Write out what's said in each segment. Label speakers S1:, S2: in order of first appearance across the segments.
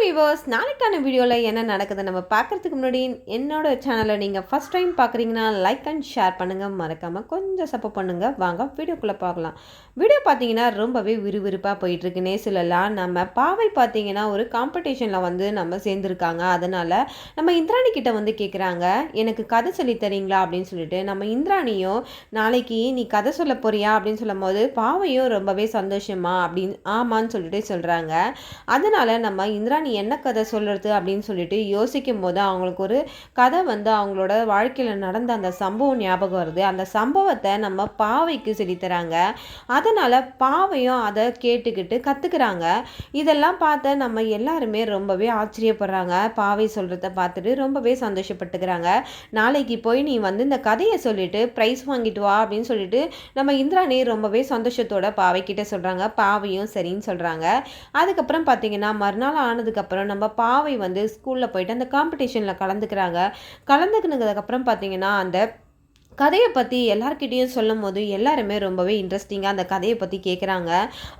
S1: Viewers நாளைக்கான வீடியோவில் என்ன நடக்குது நம்ம பார்க்கறதுக்கு முன்னாடி என்னோட சேனலை நீங்கள் ஃபஸ்ட் டைம் பார்க்குறீங்கன்னா லைக் அண்ட் ஷேர் பண்ணுங்கள் மறக்காமல் கொஞ்சம் சப்போர்ட் பண்ணுங்கள் வாங்க வீடியோக்குள்ளே பார்க்கலாம். வீடியோ பார்த்தீங்கன்னா ரொம்பவே விறுவிறுப்பாக போயிட்டுருக்குன்னே சொல்லலாம் நம்ம பாவை பார்த்தீங்கன்னா ஒரு காம்படிஷனில் வந்து நம்ம சேர்ந்துருக்காங்க. அதனால் நம்ம இந்திராணி கிட்ட வந்து கேட்குறாங்க எனக்கு கதை சொல்லி தரீங்களா? அப்படின்னு சொல்லிட்டு நம்ம இந்திராணியும் நாளைக்கு நீ கதை சொல்ல போறியா? அப்படின்னு சொல்லும் போது பாவையும் ரொம்பவே சந்தோஷமா அப்படின்னு ஆமான்னு சொல்லிட்டு சொல்கிறாங்க அதனால் நம்ம இந்திராணி என்ன கதை சொல்கிறது அப்படின்னு சொல்லிட்டு யோசிக்கும் போது அவங்களுக்கு ஒரு கதை வந்து அவங்களோட வாழ்க்கையில் நடந்த அந்த சம்பவம் ஞாபகம் வருது. அந்த சம்பவத்தை நம்ம பாவைக்கு சொல்லித்தராங்க அதனால் பாவையும் அதை கேட்டுக்கிட்டு கற்றுக்குறாங்க இதெல்லாம் பார்த்த நம்ம எல்லாருமே ரொம்பவே ஆச்சரியப்படுறாங்க. பாவை சொல்கிறத பார்த்துட்டு ரொம்பவே சந்தோஷப்பட்டுக்கிறாங்க. நாளைக்கு போய் நீ வந்து இந்த கதையை சொல்லிட்டு ப்ரைஸ் வாங்கிட்டு வா அப்படின்னு சொல்லிட்டு நம்ம இந்திராணி ரொம்பவே சந்தோஷத்தோட பாவைக்கிட்ட சொல்கிறாங்க பாவையும் சரின்னு சொல்கிறாங்க அதுக்கப்புறம் பார்த்தீங்கன்னா மறுநாள் ஆனதுக்கு அதுக்கப்புறம் நம்ம பாவை வந்து ஸ்கூலில் போயிட்டு அந்த காம்படிஷனில் கலந்துக்கிறாங்க. கலந்துக்கினதுக்கப்புறம் பார்த்தீங்கன்னா அந்த கதையை பற்றி எல்லாருக்கிட்டேயும் சொல்லும் போது எல்லாருமே ரொம்பவே இன்ட்ரெஸ்டிங்காக அந்த கதையை பற்றி கேட்குறாங்க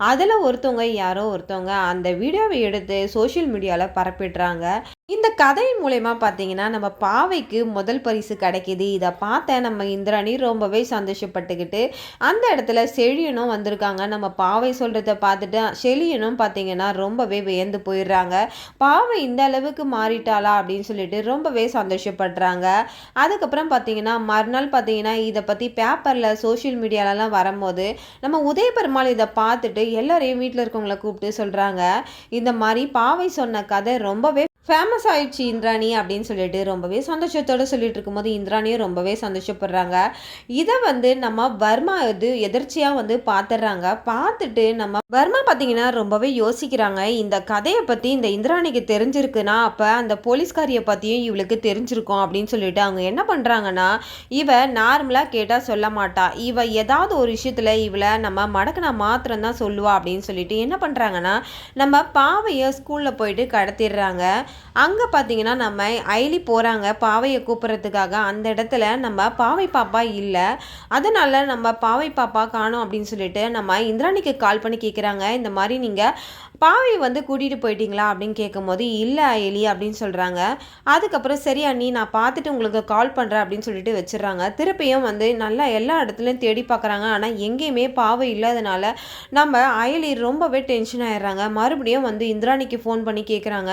S1: அதில் ஒருத்தவங்க யாரோ ஒருத்தவங்க அந்த வீடியோவை எடுத்து சோஷியல் மீடியாவில் பரப்பிடுறாங்க. இந்த கதை மூலயமா பார்த்தீங்கன்னா நம்ம பாவைக்கு முதல் பரிசு கிடைக்கிது. இதை பார்த்த நம்ம இந்திராணி ரொம்பவே சந்தோஷப்பட்டுக்கிட்டு அந்த இடத்துல செழியனும் வந்திருக்காங்க. நம்ம பாவை சொல்கிறத பார்த்துட்டு செழியனும் பார்த்தீங்கன்னா ரொம்பவே வியந்து போயிடுறாங்க. பாவை இந்த அளவுக்கு மாறிட்டாளா அப்படின்னு சொல்லிட்டு ரொம்பவே சந்தோஷப்படுறாங்க. அதுக்கப்புறம் பார்த்தீங்கன்னா மறுநாள் பார்த்தீங்கன்னா இதை பற்றி பேப்பரில் சோஷியல் மீடியாலலாம் வரும்போது நம்ம உதய பெருமாள் இதை பார்த்துட்டு எல்லாரையும் வீட்டில் இருக்கவங்கள கூப்பிட்டு சொல்கிறாங்க இந்த மாதிரி பாவை சொன்ன கதை ரொம்பவே ஃபேமஸ் ஆயிடுச்சு இந்திராணி அப்படின்னு சொல்லிட்டு ரொம்பவே சந்தோஷத்தோடு சொல்லிட்டு இருக்கும்போது இந்திராணியும் ரொம்பவே சந்தோஷப்படுறாங்க. இதை வந்து நம்ம வர்மா இது எதிர்ச்சியாக வந்து பார்த்துடுறாங்க பார்த்துட்டு நம்ம வர்மா பார்த்தீங்கன்னா ரொம்பவே யோசிக்கிறாங்க. இந்த கதையை பற்றி இந்த இந்திராணிக்கு தெரிஞ்சிருக்குன்னா அப்போ அந்த போலீஸ்காரியை பற்றியும் இவளுக்கு தெரிஞ்சிருக்கும் அப்படின்னு சொல்லிட்டு அவங்க என்ன பண்ணுறாங்கன்னா இவ நார்மலாக கேட்டால் சொல்ல மாட்டா. இவ ஏதாவது ஒரு விஷயத்தில் இவளை நம்ம மடக்குனா மாத்திரம்தான் சொல்லுவா அப்படின்னு சொல்லிட்டு என்ன பண்ணுறாங்கன்னா நம்ம பாவையை ஸ்கூலில் போயிட்டு கடத்திடுறாங்க. அங்கே பார்த்தீங்கன்னா நம்ம ஐலி போகிறாங்க பாவையை கூப்பிட்றதுக்காக அந்த இடத்துல நம்ம பாவை பாப்பா இல்லை. அதனால் நம்ம பாவை பாப்பா காணும் அப்படின்னு சொல்லிட்டு நம்ம இந்திராணிக்கு கால் பண்ணி கேட்க கேட்குறாங்க இந்த மாதிரி நீங்கள் பாவை வந்து கூட்டிகிட்டு போயிட்டீங்களா அப்படின்னு கேட்கும்போது இல்லை எலி அப்படின்னு சொல்கிறாங்க அதுக்கப்புறம் சரி அண்ணி நான் பார்த்துட்டு உங்களுக்கு கால் பண்ணுறேன் அப்படின்னு சொல்லிட்டு வச்சிடுறாங்க. திருப்பியும் வந்து நல்லா எல்லா இடத்துலையும் தேடி பார்க்குறாங்க ஆனால் எங்கேயுமே பாவை இல்லாதனால நம்ம அயலி ரொம்பவே டென்ஷன் ஆயிடுறாங்க. மறுபடியும் வந்து இந்திராணிக்கு ஃபோன் பண்ணி கேட்குறாங்க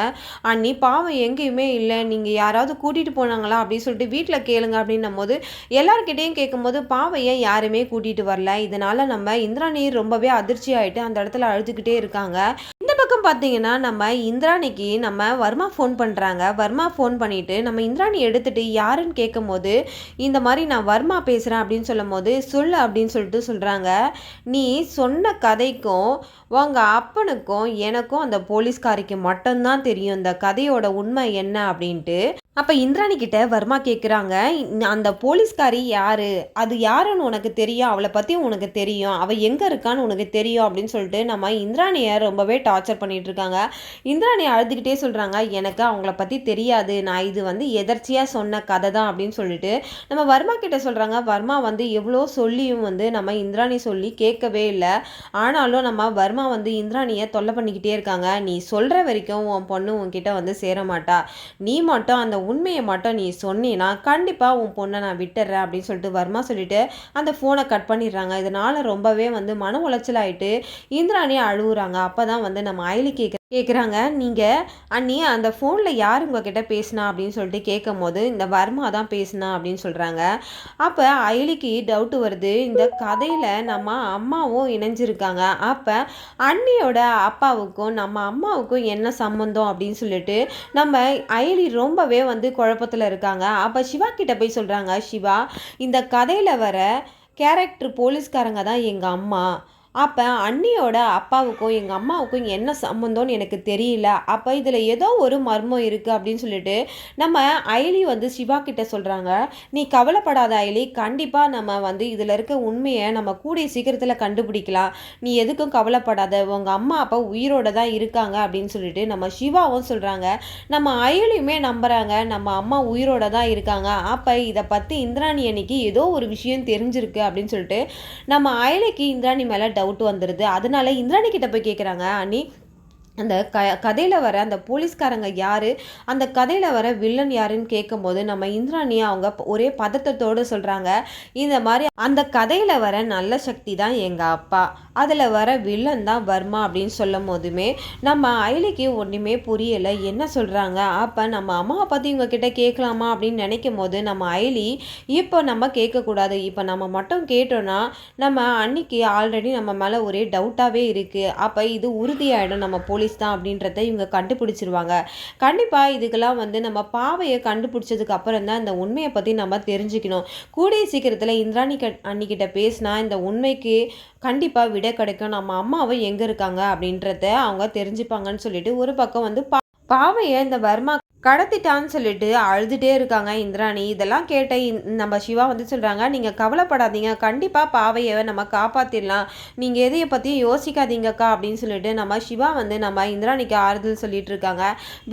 S1: அண்ணி பாவம் எங்கேயுமே இல்லை. நீங்கள் யாராவது கூட்டிகிட்டு போனாங்களா? அப்படின்னு சொல்லிட்டு வீட்டில் கேளுங்க அப்படின்னும் போது எல்லாருக்கிட்டேயும் கேட்கும்போது பாவையை யாருமே கூட்டிகிட்டு வரல. இதனால் நம்ம இந்திராணி ரொம்பவே அதிர்ச்சி ஆகிட்டு அந்த இடத்துல அழுதுகிட்டே இருக்காங்க. பக்கம் பார்த்தீங்கன்னா நம்ம இந்திராணிக்கு நம்ம வர்மா ஃபோன் பண்ணுறாங்க வர்மா ஃபோன் பண்ணிவிட்டு நம்ம இந்திராணி எடுத்துகிட்டு யாருன்னு கேட்கும் போது இந்த மாதிரி நான் வர்மா பேசுகிறேன் அப்படின்னு சொல்லும் போது சொல்லு அப்படின்னு சொல்லிட்டு சொல்கிறாங்க நீ சொன்ன கதைக்கும் உங்கள் அப்பனுக்கும் எனக்கும் அந்த போலீஸ்காரிக்கு மட்டும்தான் தெரியும். இந்த கதையோட உண்மை என்ன அப்படின்ட்டு. அப்போ இந்திராணி கிட்ட வர்மா கேட்குறாங்க அந்த போலீஸ்காரி யார்? அது யாருன்னு உனக்கு தெரியும் அவளை பற்றி உனக்கு தெரியும் அவள் எங்கே இருக்கான்னு உனக்கு தெரியும் அப்படின்னு சொல்லிட்டு நம்ம இந்திராணியை ரொம்பவே டார்ச்சர் பண்ணிகிட்டு இருக்காங்க. இந்திராணி அழுதுகிட்டே சொல்கிறாங்க எனக்கு அவங்கள பற்றி தெரியாது நான் இது வந்து எதர்ச்சியாக சொன்ன கதை தான் அப்படின்னு சொல்லிட்டு நம்ம வர்மா கிட்ட சொல்கிறாங்க வர்மா வந்து எவ்வளோ சொல்லியும் வந்து நம்ம இந்திராணி சொல்லி கேட்கவே இல்லை. ஆனாலும் நம்ம வர்மா வந்து இந்திராணியை தொல்லை பண்ணிக்கிட்டே இருக்காங்க. நீ சொல்கிற வரைக்கும் உன் பொண்ணு உன்கிட்ட வந்து சேர மாட்டா நீ மட்டும் அந்த உண்மையை மட்டும் நீ சொன்னீன்னா கண்டிப்பாக உன் பொண்ணை நான் விட்டுறேன் அப்படின்னு சொல்லிட்டு வர்மா சொல்லிட்டு அந்த ஃபோனை கட் பண்ணிடுறாங்க. இதனால் ரொம்பவே வந்து மன உளைச்சல் ஆகிட்டு இந்திராணி அழுகுறாங்க அப்போ தான் வந்து நம்ம அயலி கேட்க கேட்குறாங்க நீங்கள் அண்ணி அந்த ஃபோனில் யார் உங்ககிட்ட பேசினா? அப்படின்னு சொல்லிட்டு கேட்கும் போது இந்த வர்மா தான் பேசினா? அப்படின்னு சொல்கிறாங்க அப்போ அயலிக்கு டவுட்டு வருது. இந்த கதையில் நம்ம அம்மாவும் இணைஞ்சிருக்காங்க. அப்போ அண்ணியோட அப்பாவுக்கும் நம்ம அம்மாவுக்கும் என்ன சம்மந்தம் அப்படின்னு சொல்லிட்டு நம்ம அயலி ரொம்பவே வந்து குழப்பத்தில் இருக்காங்க. அப்போ சிவா கிட்ட போய் சொல்கிறாங்க சிவா இந்த கதையில் வர கேரக்டர் போலீஸ்காரங்க தான் எங்கள் அம்மா. அப்போ அண்ணியோட அப்பாவுக்கும் எங்கள் அம்மாவுக்கும் என்ன சம்மந்தம்னு எனக்கு தெரியல. அப்போ இதில் ஏதோ ஒரு மர்மம் இருக்குது அப்படின்னு சொல்லிட்டு நம்ம அயலி வந்து சிவா கிட்ட சொல்கிறாங்க நீ கவலைப்படாத அயலி கண்டிப்பாக நம்ம வந்து இதில் இருக்க உண்மையை நம்ம கூடிய சீக்கிரத்தில் கண்டுபிடிக்கலாம். நீ எதுக்கும் கவலைப்படாத. உங்கள் அம்மா அப்பா உயிரோட தான் இருக்காங்க அப்படின்னு சொல்லிட்டு நம்ம சிவாவும் சொல்கிறாங்க நம்ம அயலியுமே நம்புகிறாங்க நம்ம அம்மா உயிரோட தான் இருக்காங்க. அப்போ இதை பற்றி இந்திராணி அன்னைக்கு ஏதோ ஒரு விஷயம் தெரிஞ்சிருக்கு அப்படின்னு சொல்லிட்டு நம்ம அயலிக்கு இந்திராணி மேலே டவுட் வந்துடுது அதனால இந்திராணி கிட்ட போய் கேட்குறாங்க அண்ணி அந்த க கதையில் வர அந்த போலீஸ்காரங்க யார்? அந்த கதையில் வர வில்லன் யாருன்னு கேட்கும்போது நம்ம இந்திராணி அவங்க ஒரே பதத்தத்தோடு சொல்கிறாங்க இந்த மாதிரி அந்த கதையில் வர நல்ல சக்தி தான் எங்கள் அப்பா. அதில் வர வில்லன் தான் வர்மா அப்படின்னு சொல்லும் போதுமே நம்ம அயலிக்கு ஒன்றுமே புரியலை. என்ன சொல்கிறாங்க அப்போ நம்ம அம்மாவை பற்றி இவங்கக்கிட்ட கேட்கலாமா அப்படின்னு நினைக்கும் போது நம்ம அயலி இப்போ நம்ம கேட்கக்கூடாது இப்போ நம்ம மட்டும் கேட்டோன்னா நம்ம அன்னைக்கு ஆல்ரெடி நம்ம மேலே ஒரே டவுட்டாகவே இருக்குது அப்போ இது உறுதியாயிடும். நம்ம போலீஸ் போலீஸ் தான் அப்படின்றத இவங்க கண்டுபிடிச்சிருவாங்க. கண்டிப்பாக இதுக்கெல்லாம் வந்து நம்ம பாவையை கண்டுபிடிச்சதுக்கு அப்புறம் தான் இந்த உண்மையை பற்றி நம்ம தெரிஞ்சுக்கணும். கூடிய சீக்கிரத்தில் இந்திராணி க அன்னிக்கிட்ட பேசினா இந்த உண்மைக்கு கண்டிப்பாக விடை கிடைக்கும். நம்ம அம்மாவை எங்கே இருக்காங்க அப்படின்றத அவங்க தெரிஞ்சுப்பாங்கன்னு சொல்லிட்டு ஒரு பக்கம் வந்து பா பாவையை இந்த வர்மா கடத்திட்டான்னு சொல்லிட்டு அழுதுகிட்டே இருக்காங்க இந்திராணி. இதெல்லாம் கேட்ட நம்ம சிவா வந்து சொல்கிறாங்க நீங்கள் கவலைப்படாதீங்க. கண்டிப்பாக பாவையை நம்ம காப்பாற்றிடலாம் நீங்கள் எதையை பற்றியும் யோசிக்காதீங்கக்கா. அப்படின்னு சொல்லிட்டு நம்ம சிவா வந்து நம்ம இந்திராணிக்கு ஆறுதல் சொல்லிட்டு இருக்காங்க.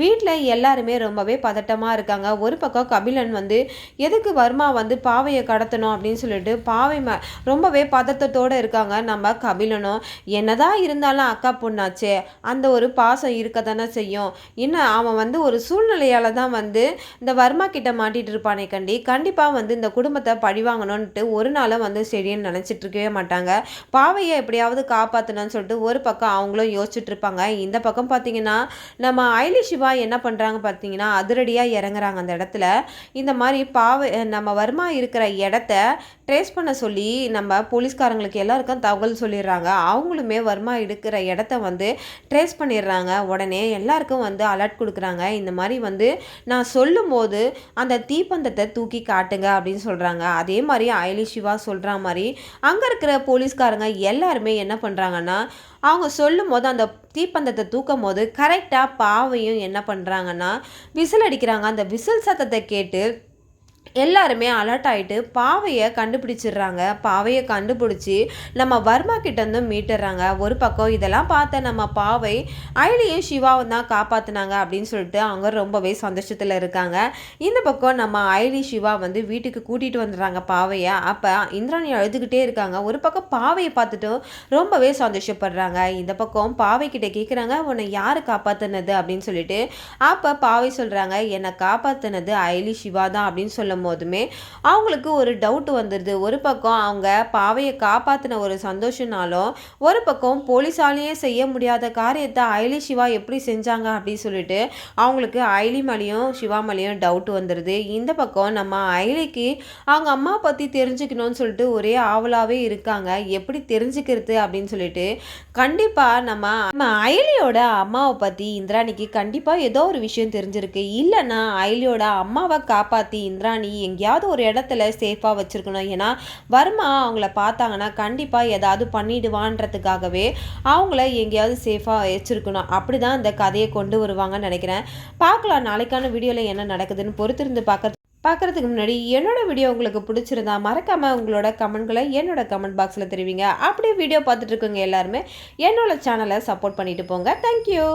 S1: வீட்டில் எல்லாருமே ரொம்பவே பதட்டமாக இருக்காங்க. ஒரு பக்கம் கபிலன் வந்து எதுக்கு வர்மா வந்து பாவையை கடத்தணும்? அப்படின்னு சொல்லிட்டு பாவை ம ரொம்பவே பதட்டத்தோடு இருக்காங்க நம்ம கபிலனும். என்னதான் இருந்தாலும் அக்கா பொண்ணாச்சே அந்த ஒரு பாசம் இருக்க தானே செய்யும். இன்னும் அவன் வந்து ஒரு சூழ்நிலை சூழ்நிலையால் தான் வந்து இந்த வர்மா கிட்ட மாட்டிகிட்டு இருப்பானே கண்டி. கண்டிப்பாக வந்து இந்த குடும்பத்தை பழிவாங்கணும்ன்ட்டு ஒரு நாளும் வந்து சரின்னு நினச்சிட்டு இருக்கவே மாட்டாங்க. பாவையை எப்படியாவது காப்பாற்றணும்னு சொல்லிட்டு ஒரு பக்கம் அவங்களும் யோசிச்சுட்டு இருப்பாங்க. இந்த பக்கம் பார்த்தீங்கன்னா நம்ம ஐலி சிவா என்ன பண்ணுறாங்க பார்த்தீங்கன்னா அதிரடியாக இறங்குறாங்க அந்த இடத்துல. இந்த மாதிரி பாவை நம்ம வர்மா இருக்கிற இடத்த ட்ரேஸ் பண்ண சொல்லி நம்ம போலீஸ்காரங்களுக்கு எல்லாருக்கும் தகவல் சொல்லிடுறாங்க. அவங்களுமே வர்மா இருக்கிற இடத்த வந்து ட்ரேஸ் பண்ணிடுறாங்க. உடனே எல்லாருக்கும் வந்து அலர்ட் கொடுக்குறாங்க. இந்த மாதிரி வந்து நான் சொல்லும்போது அந்த தீப்பந்தத்தை தூக்கி காட்டுங்க அப்படின்னு சொல்கிறாங்க அதே மாதிரி அயலி சிவா சொல்கிற மாதிரி அங்கே இருக்கிற போலீஸ்காரங்க எல்லாருமே என்ன பண்ணுறாங்கன்னா அவங்க சொல்லும் போது அந்த தீப்பந்தத்தை தூக்கும் போது கரெக்டாக பாவையும் என்ன பண்ணுறாங்கன்னா விசில் அடிக்கிறாங்க. அந்த விசில் சத்தத்தை கேட்டு எல்லாருமே அலர்ட் ஆகிட்டு பாவையை கண்டுபிடிச்சிடுறாங்க. பாவையை கண்டுபிடிச்சி நம்ம வர்மா கிட்டேருந்து மீட்டுறாங்க. ஒரு பக்கம் இதெல்லாம் பார்த்த நம்ம பாவை அயலியும் சிவாவும் தான் காப்பாற்றினாங்க அப்படின்னு சொல்லிட்டு அவங்க ரொம்பவே சந்தோஷத்தில் இருக்காங்க. இந்த பக்கம் நம்ம அயலி சிவா வந்து வீட்டுக்கு கூட்டிகிட்டு வந்துடுறாங்க பாவையை. அப்போ இந்திராணி அழுதுகிட்டே இருக்காங்க. ஒரு பக்கம் பாவையை பார்த்துட்டு ரொம்பவே சந்தோஷப்படுறாங்க. இந்த பக்கம் பாவை கிட்ட கேட்குறாங்க உன்னை யார் காப்பாற்றினது அப்படின்னு சொல்லிட்டு அப்போ பாவை சொல்கிறாங்க என்னை காப்பாற்றினது அயலி சிவா தான் அப்படின்னு சொல்லும் போதுமே அவங்களுக்கு ஒரு டவுட் வந்துடுது ஒரு பக்கம் அவங்க பாவையை காப்பாற்றின ஒரு சந்தோஷனாலும் ஒரு பக்கம் போலீஸாலேயே செய்ய முடியாத காரியத்தை ஐலி சிவா எப்படி செஞ்சாங்க அப்படின்னு சொல்லிட்டு அவங்களுக்கு ஐலி மலையும் சிவா மலையும் டவுட் வந்துடுது இந்த பக்கம் நம்ம ஐலிக்கு அவங்க அம்மா பற்றி தெரிஞ்சுக்கணும்னு சொல்லிட்டு ஒரே ஆவலாகவே இருக்காங்க. எப்படி தெரிஞ்சுக்கிறது அப்படின்னு சொல்லிட்டு கண்டிப்பாக நம்ம நம்ம ஐலியோட அம்மாவை பற்றி இந்திராணிக்கு கண்டிப்பாக ஏதோ ஒரு விஷயம் தெரிஞ்சிருக்கு. இல்லைன்னா ஐலியோட அம்மாவை காப்பாற்றி இந்திராணி நீ எங்கேயாவது ஒரு இடத்துல சேஃபாக வச்சுருக்கணும். ஏன்னா வர்மா அவங்கள பார்த்தாங்கன்னா கண்டிப்பாக ஏதாவது பண்ணிடுவான்றதுக்காகவே அவங்கள எங்கேயாவது சேஃபாக வச்சுருக்கணும். அப்படி தான் இந்த கதையை கொண்டு வருவாங்கன்னு நினைக்கிறேன். பார்க்கலாம் நாளைக்கான வீடியோவில் என்ன நடக்குதுன்னு பொறுத்திருந்து பார்க்க பார்க்குறதுக்கு முன்னாடி என்னோட வீடியோ உங்களுக்கு பிடிச்சிருந்தா மறக்காமல் உங்களோட கமெண்ட்களை என்னோட கமெண்ட் பாக்ஸில் தெரிவிங்க. அப்படியே வீடியோ பார்த்துட்ருக்கோங்க எல்லாருமே என்னோட சேனலை சப்போர்ட் பண்ணிட்டு போங்க. தேங்க்யூ